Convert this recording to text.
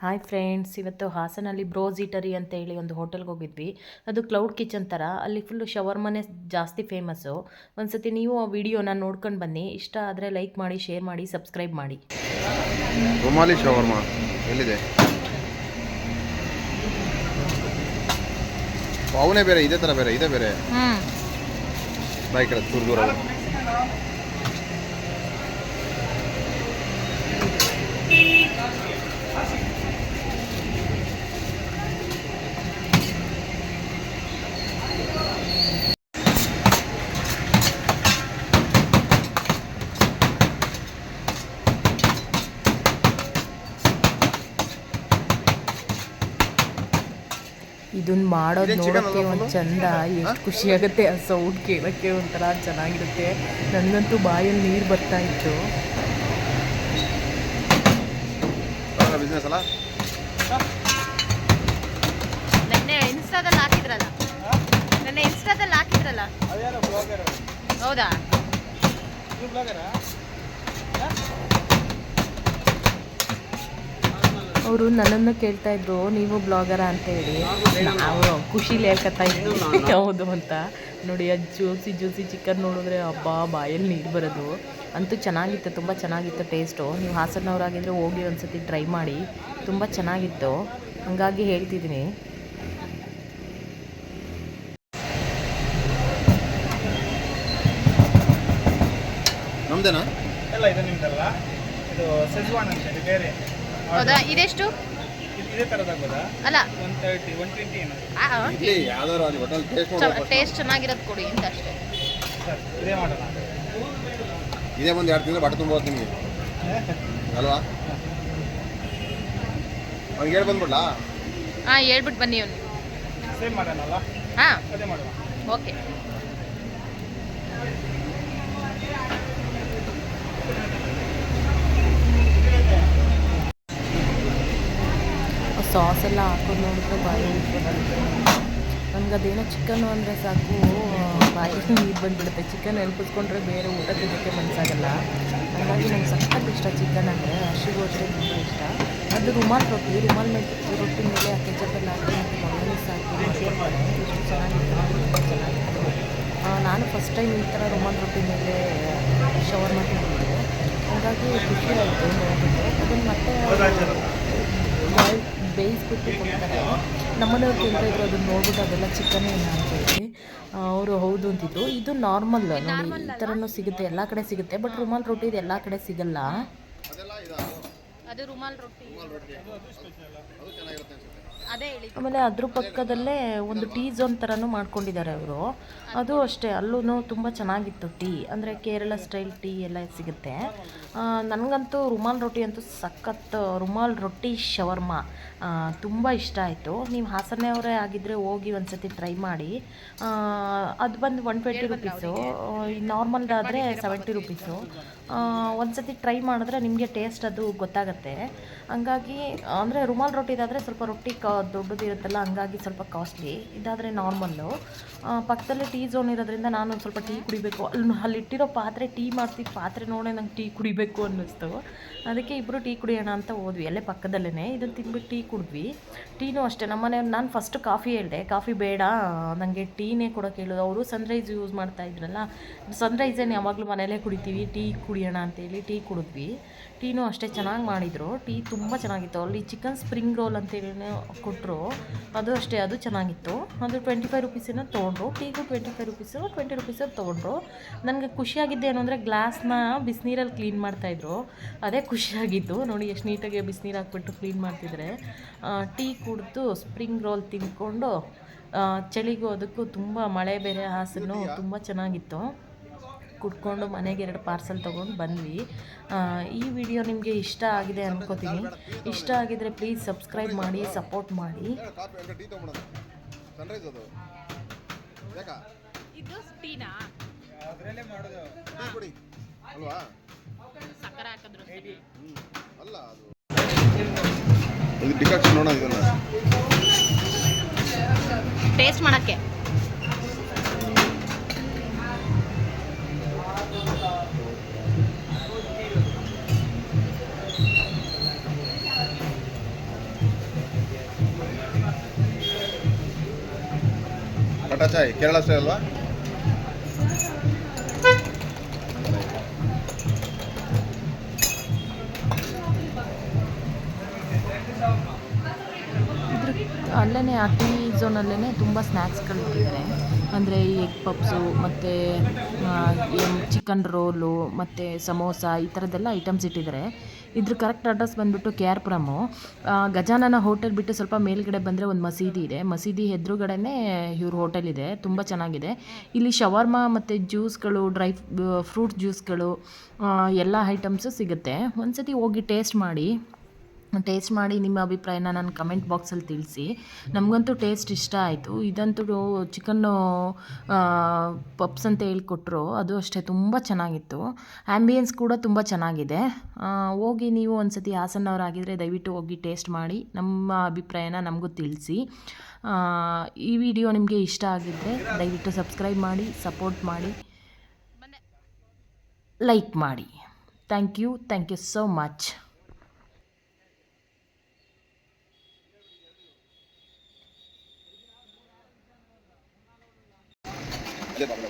Hi friends ಇವತ್ತು ಹಾಸನಲ್ಲಿ ಅಂತ ಹೇಳಿ ಒಂದು ಹೋಟೆಲ್ಗೆ ಹೋಗಿದ್ವಿ. ಅದು ಕ್ಲೌಡ್ ಕಿಚನ್ ಥರ. ಅಲ್ಲಿ ಫುಲ್ಲು ಶವರ್ಮನೆ ಜಾಸ್ತಿ ಫೇಮಸ್ಸು ಒಂದ್ಸತಿ ನೀವು ಆ ವಿಡಿಯೋನ ನೋಡ್ಕೊಂಡು ಬನ್ನಿ. ಇಷ್ಟ ಆದರೆ ಲೈಕ್ ಮಾಡಿ ಶೇರ್ ಮಾಡಿ ಸಬ್ಸ್ಕ್ರೈಬ್ ಮಾಡಿ. ರುಮಾಲಿ ಶವರ್ಮ ಎಲ್ಲಿದೆ? ಬೇರೆ ಇದೇ ಥರ ಬೇರೆ ಇದೇ ಬೇರೆ. ಬಾಯ್ ದೂರ ದೂರ. ಇದನ್ನ ಮಾಡೋದ್ ನೋಡಕ್ಕೆ ಒಂದ್? ಚಂದ ಎಷ್ಟು ಖುಷಿ ಆಗುತ್ತೆ ಆ ಸೌಂಡ್ ಕೇಳಕ್ಕೆ ಒಂಥರ ಚೆನ್ನಾಗಿರುತ್ತೆ. ನನಗಂತೂ ಬಾಯಲ್ಲಿ ನೀರು ಬರ್ತಾ ಇತ್ತು. ಬಿಸ್ನೆಸ್ ಅಲ್ಲ? ನೆನ್ನೆ ಇನ್ಸ್ಟಾದಲ್ಲಿ ಹಾಕಿದ್ರಲ್ಲ? ನೆನ್ನೆ ಇನ್ಸ್ಟಾದಲ್ಲಿ ಹಾಕಿದ್ರಲ್ಲ? ಹೌದಾ? ಅವರು ನನ್ನನ್ನು ಕೇಳ್ತಾ ಇದ್ರು ನೀವು ಬ್ಲಾಗರ ಅಂತ ಹೇಳಿ. ಅವರು ಖುಷಿಲಿ ಹೇಳ್ಕೊತಾ ಇದ್ರು. ಹೌದು ಅಂತ. ನೋಡಿ ಅದು ಜ್ಯೂಸಿ ಜ್ಯೂಸಿ ಚಿಕನ್ ನೋಡಿದ್ರೆ ಹಬ್ಬ ಬಾಯಲ್ಲಿ ನೀರು ಬರೋದು. ಅಂತೂ ಚೆನ್ನಾಗಿತ್ತು ತುಂಬ ಚೆನ್ನಾಗಿತ್ತು ಟೇಸ್ಟು. ನೀವು ಹಾಸನವರಾಗಿದ್ದರೆ ಹೋಗಿ ಒಂದ್ಸತಿ ಟ್ರೈ ಮಾಡಿ. ತುಂಬ ಚೆನ್ನಾಗಿತ್ತು. ಹಾಗಾಗಿ ಹೇಳ್ತಿದ್ದೀನಿ. ನಮ್ದೇನಾ? ಎಲ್ಲ ಇದು ನಿಮ್ದಲ್ಲ? ಇದು ಸಜ್ವಾನ್ ಅಂತ ಹೇಳಿ ಬೇರೆ. ಹೌದಾ? ಇದೆಷ್ಟು? ಅಲ್ಲ. ಟೇಸ್ಟ್ ಚೆನ್ನಾಗಿರೋದು ಕೊಡಿ ಅಂತ ಅಷ್ಟೇ. ಇದೇ ಮಾಡೋಣ ಇದೇ ಒಂದು ಎರಡು ತಿಂಗಳು ಬಟ್ಟೆ ತುಂಬೋದು ನಿಮಗೆ. ಅಲ್ವಾ? ಅವ್ನಿಗೆ ಹೇಳಿ ಬಂದ್ಬಿಡ್ಲಾ? ಹಾಂ ಹೇಳ್ಬಿಟ್ಟು ಬನ್ನಿ ಅವ್ನು ಹಾಂ. ಅದೇ ಮಾಡೋಣ ಓಕೆ. ಸಾಸ್ ಎಲ್ಲ ಹಾಕೊಂಡು ನೋಡಿದ್ರೆ ಬಾಯಿ ನನಗೆ ಅದೇನೋ ಚಿಕನ್ನು ಅಂದರೆ ಸಾಕು ಬಾಯಿ ನೀರು ಬಂದ್ಬಿಡುತ್ತೆ. ಚಿಕನ್ ನೆನಪಿಸ್ಕೊಂಡ್ರೆ ಬೇರೆ ಊಟ ತಿನ್ನೋಕ್ಕೆ ಮನಸ್ಸಾಗಲ್ಲ ಹಾಗಾಗಿ ನಂಗೆ ಸಖತ್ ಇಷ್ಟ ಚಿಕನ್ ಅಂದರೆ ಹಸಿಗೂ ಅಷ್ಟೇ ತುಂಬ ಇಷ್ಟ. ಅದು ರುಮಾಲ್ ರೊಟ್ಟಿ, ರುಮಾಲ್ ಮೇಲೆ ರೊಟ್ಟಿ ಮೇಲೆ ಆ ಕೆಚಪ್ಪಲ್ಲಿ ಹಾಕಿ ಮತ್ತು ಮಯೋನೀಸ್ ಹಾಕಿ ಎಷ್ಟು ಚೆನ್ನಾಗಿತ್ತು ತುಂಬ ಚೆನ್ನಾಗಿತ್ತು ನಾನು ಫಸ್ಟ್ ಟೈಮ್ ಈ ಥರ ರುಮಾಲ್ ರೊಟ್ಟಿ ಮೇಲೆ ಶವರ್ ತಿಂದಿದ್ದೆ ಹಾಗಾಗಿ ಖುಷಿ ಆಯಿತು ಅದನ್ನು ಮತ್ತೆ ಬೇಯಿಸ್ಬಿಟ್ಟು ಕೊಡ್ತಾರೆ. ನಮ್ಮನೆಯವ್ರು ತಿಂತಾ ಇದ್ರು ಅದನ್ನ ನೋಡ್ಬಿಟ್ಟು ಅದೆಲ್ಲ ಚಿಕನ್ ಏನು ಅಂತೇಳಿ ಅವರು ಹೌದು ಅಂತಿದ್ರು. ಇದು ನಾರ್ಮಲ್ ನೋಡಿ, ಈ ಥರನೂ ಸಿಗುತ್ತೆ, ಎಲ್ಲ ಕಡೆ ಸಿಗುತ್ತೆ ಬಟ್ ರುಮಾಲ್ ರೊಟ್ಟಿ ಇದು ಎಲ್ಲ ಕಡೆ ಸಿಗಲ್ಲ. ಅದು ರುಮಾಲ್ ರೊಟ್ಟಿ. ಅದು ಚೆನ್ನಾಗಿರುತ್ತೆ ಅನ್ಸುತ್ತೆ. ಅದೇ ಹೇಳಿ. ಆಮೇಲೆ ಅದ್ರ ಪಕ್ಕದಲ್ಲೇ ಒಂದು ಟೀ ಝೋನ್ ಥರನೂ ಮಾಡ್ಕೊಂಡಿದ್ದಾರೆ ಅವರು. ಅದು ಅಷ್ಟೇ ಅಲ್ಲೂ ತುಂಬ ಚೆನ್ನಾಗಿತ್ತು ಟೀ. ಅಂದರೆ ಕೇರಳ ಸ್ಟೈಲ್ ಟೀ ಎಲ್ಲ ಸಿಗುತ್ತೆ. ನನಗಂತೂ ರುಮಾಲ್ ರೊಟ್ಟಿ ಅಂತೂ ಸಖತ್ ರುಮಾಲ್ ರೊಟ್ಟಿ ಶವರ್ಮ. ತುಂಬ ಇಷ್ಟ ಆಯಿತು. ನೀವು ಹಾಸನೆಯವರೇ ಆಗಿದ್ದರೆ ಹೋಗಿ ಒಂದು ಸತಿ ಟ್ರೈ ಮಾಡಿ ಅದು ಬಂದು ಒನ್ ಟ್ವೆಂಟಿ ರುಪೀಸು ನಾರ್ಮಲ್ದಾದರೆ ಸೆವೆಂಟಿ ರುಪೀಸು ಒಂದು ಸತಿ ಟ್ರೈ ಮಾಡಿದ್ರೆ ನಿಮಗೆ ಟೇಸ್ಟ್ ಅದು ಗೊತ್ತಾಗತ್ತೆ. ಹಂಗಾಗಿ, ಅಂದರೆ ರುಮಾಲ್ ರೊಟ್ಟಿದಾದರೆ ಸ್ವಲ್ಪ ರೊಟ್ಟಿ ಕ, ದೊಡ್ಡದು ಇರುತ್ತಲ್ಲ, ಹಂಗಾಗಿ ಸ್ವಲ್ಪ ಕಾಸ್ಟ್ಲಿ ಇದಾದರೆ ನಾರ್ಮಲ್ಲು ಪಕ್ಕದಲ್ಲೇ ಟೀ ಝೋನ್ ಇರೋದ್ರಿಂದ ನಾನು ಸ್ವಲ್ಪ ಟೀ ಕುಡಿಬೇಕು. ಅಲ್ಲಿ ಅಲ್ಲಿಟ್ಟಿರೋ ಪಾತ್ರೆ ಟೀ ಮಾಡ್ತಿದ್ದ ಪಾತ್ರೆ ನೋಡೇ ನಂಗೆ ಟೀ ಕುಡಿಬೇಕು ಅನ್ನಿಸ್ತು. ಅದಕ್ಕೆ ಇಬ್ಬರು ಟೀ ಕುಡಿಯೋಣ ಅಂತ ಹೋದ್ವಿ. ಅಲ್ಲೇ ಪಕ್ಕದಲ್ಲೇ ಇದನ್ನು ತಿನ್ಬಿಟ್ಟು ಟೀ ಕುಡಿದ್ವಿ. ಟೀನೂ ಅಷ್ಟೇ. ನಮ್ಮನೆ ನಾನು ಫಸ್ಟ್ ಕಾಫಿ ಹೇಳಿದೆ. ಕಾಫಿ ಬೇಡ ನನಗೆ ಟೀನೇ ಕೊಡೋಕೆ ಹೇಳೋದು. ಅವರು ಸನ್ರೈಸ್ ಯೂಸ್ ಮಾಡ್ತಾ ಇದ್ರಲ್ಲ ಸನ್ರೈಸೇನು ಯಾವಾಗಲೂ ಮನೇಲೇ ಕುಡಿತೀವಿ. ಟೀ ಕುಡಿಯೋಣ ಅಂತೇಳಿ ಟೀ ಕುಡಿದ್ವಿ. ಟೀನೂ ಅಷ್ಟೇ ಚೆನ್ನಾಗಿ ಮಾಡಿದರು. ಟೀ ತುಂಬ ಚೆನ್ನಾಗಿತ್ತು. ಅಲ್ಲಿ ಚಿಕನ್ ಸ್ಪ್ರಿಂಗ್ ರೋಲ್ ಅಂತೇಳಿ ಕೊಟ್ಟರು ಅದು ಅಷ್ಟೇ ಅದು ಚೆನ್ನಾಗಿತ್ತು. ಅದು ಟ್ವೆಂಟಿ ಫೈವ್ ರುಪೀಸನ್ನು ತೊಗೊಂಡ್ರು. ಟೀಗೂ ಟ್ವೆಂಟಿ ಫೈವ್ ರುಪೀಸು ಟ್ವೆಂಟಿ ರುಪೀಸಲ್ಲಿ ತೊಗೊಂಡ್ರು. ನನಗೆ ಖುಷಿಯಾಗಿದ್ದು ಏನು ಅಂದರೆ ಗ್ಲಾಸ್ನ ಬಿಸಿನೀರಲ್ಲಿ ಕ್ಲೀನ್ ಮಾಡ್ತಾಯಿದ್ರು ಅದೇ ಖುಷಿಯಾಗಿದ್ದು. ನೋಡಿ ಎಷ್ಟು ನೀಟಾಗಿ ಬಿಸಿನೀರು ಹಾಕ್ಬಿಟ್ಟು ಕ್ಲೀನ್ ಮಾಡ್ತಿದ್ರೆ. ಟೀ ಕುಡಿದು ಸ್ಪ್ರಿಂಗ್ ರೋಲ್ ತಿಂದ್ಕೊಂಡು ಚಳಿಗೂ ಅದಕ್ಕೂ ತುಂಬ ಮಳೆ ಬೇರೆ ಹಾಸನ್ನು ತುಂಬ ಚೆನ್ನಾಗಿತ್ತು. ಕುಡ್ಕೊಂಡು ಮನೆಗೆ ಎರಡು ಪಾರ್ಸಲ್ ತೊಗೊಂಡು ಬಂದ್ವಿ. ಆ, ಈ ವಿಡಿಯೋ ನಿಮಗೆ ಇಷ್ಟ ಆಗಿದೆ ಅನ್ಕೋತೀನಿ. ಇಷ್ಟ ಆಗಿದ್ರೆ ಪ್ಲೀಸ್ ಸಬ್ಸ್ಕ್ರೈಬ್ ಮಾಡಿ ಸಪೋರ್ಟ್ ಮಾಡಿ. ಕಾಫಿ ಒಂದು ಟೀ ತೊಗೊಂಡು ಸನ್ರೈಸ್ ಅದು ಬೇಕಾ ಇದು ಟೀನಾ ಅದರಲ್ಲೇ ಮಾಡೋದು ಕುಡಿ ಅಲ್ವಾ ಸಕ್ಕರೆ ಹಾಕಿದ್ರು ಅಲ್ಲ ಅದು ಇದು ಡಿಕಾಕ್ಷನ್ ನೋಡೋಣ ಇದನ್ನ. ಟೇಸ್ಟ್ ಮಾಡೋಕ್ಕೆ. ಕಚಾಯ್ ಕೇರಳ ಸ್ಟೈಲ್ ಅಲ್ವಾ? ಅಲ್ಲೇ ಆ ಟೀ ಝೋನಲ್ಲೇ ತುಂಬ ಸ್ನ್ಯಾಕ್ಸ್ಗಳು ಇಟ್ಟಿದ್ದಾರೆ. ಅಂದರೆ ಈ ಎಗ್ ಪಪ್ಸು ಮತ್ತು ಚಿಕನ್ ರೋಲು ಮತ್ತು ಸಮೋಸ ಈ ಥರದ್ದೆಲ್ಲ ಐಟಮ್ಸ್ ಇಟ್ಟಿದ್ದಾರೆ. ಇದ್ರ ಕರೆಕ್ಟ್ ಅಡ್ರೆಸ್ ಬಂದುಬಿಟ್ಟು K R Puram Gajanana hotel ಬಿಟ್ಟು ಸ್ವಲ್ಪ ಮೇಲ್ಗಡೆ ಬಂದರೆ ಒಂದು ಮಸೀದಿ ಇದೆ. ಮಸೀದಿ ಎದುರುಗಡೆನೇ ಇವ್ರ ಹೋಟೆಲ್ ಇದೆ. ತುಂಬ ಚೆನ್ನಾಗಿದೆ. ಇಲ್ಲಿ ಶವರ್ಮ ಮತ್ತು ಜ್ಯೂಸ್ಗಳು ಡ್ರೈ ಫ್ರೂಟ್ ಜ್ಯೂಸ್ಗಳು ಎಲ್ಲ ಐಟಮ್ಸು ಸಿಗುತ್ತೆ. ಒಂದ್ಸತಿ ಹೋಗಿ ಟೇಸ್ಟ್ ಮಾಡಿ. ಟೇಸ್ಟ್ ಮಾಡಿ ನಿಮ್ಮ ಅಭಿಪ್ರಾಯನ ನಾನು ಕಮೆಂಟ್ ಬಾಕ್ಸಲ್ಲಿ ತಿಳಿಸಿ. ನಮಗಂತೂ ಟೇಸ್ಟ್ ಇಷ್ಟ ಆಯಿತು. ಇದಂತೂ ಚಿಕನ್ನು ಪಪ್ಸ್ ಅಂತ ಹೇಳ್ಕೊಟ್ರು. ಅದು ಅಷ್ಟೇ ತುಂಬ ಚೆನ್ನಾಗಿತ್ತು. ಆ್ಯಂಬಿಯನ್ಸ್ ಕೂಡ ತುಂಬ ಚೆನ್ನಾಗಿದೆ. ಹೋಗಿ ನೀವು ಒಂದ್ಸತಿ ಹಾಸನವರಾಗಿದ್ದರೆ ದಯವಿಟ್ಟು ಹೋಗಿ ಟೇಸ್ಟ್ ಮಾಡಿ ನಮ್ಮ ಅಭಿಪ್ರಾಯನ ನಮಗೂ ತಿಳಿಸಿ. ಈ ವಿಡಿಯೋ ನಿಮಗೆ ಇಷ್ಟ ಆಗಿದ್ದರೆ ದಯವಿಟ್ಟು ಸಬ್ಸ್ಕ್ರೈಬ್ ಮಾಡಿ ಸಪೋರ್ಟ್ ಮಾಡಿ ಲೈಕ್ ಮಾಡಿ. Thank you. Thank you so much. ಇಲ್ಲೇ ಬಾಗ್ಲು.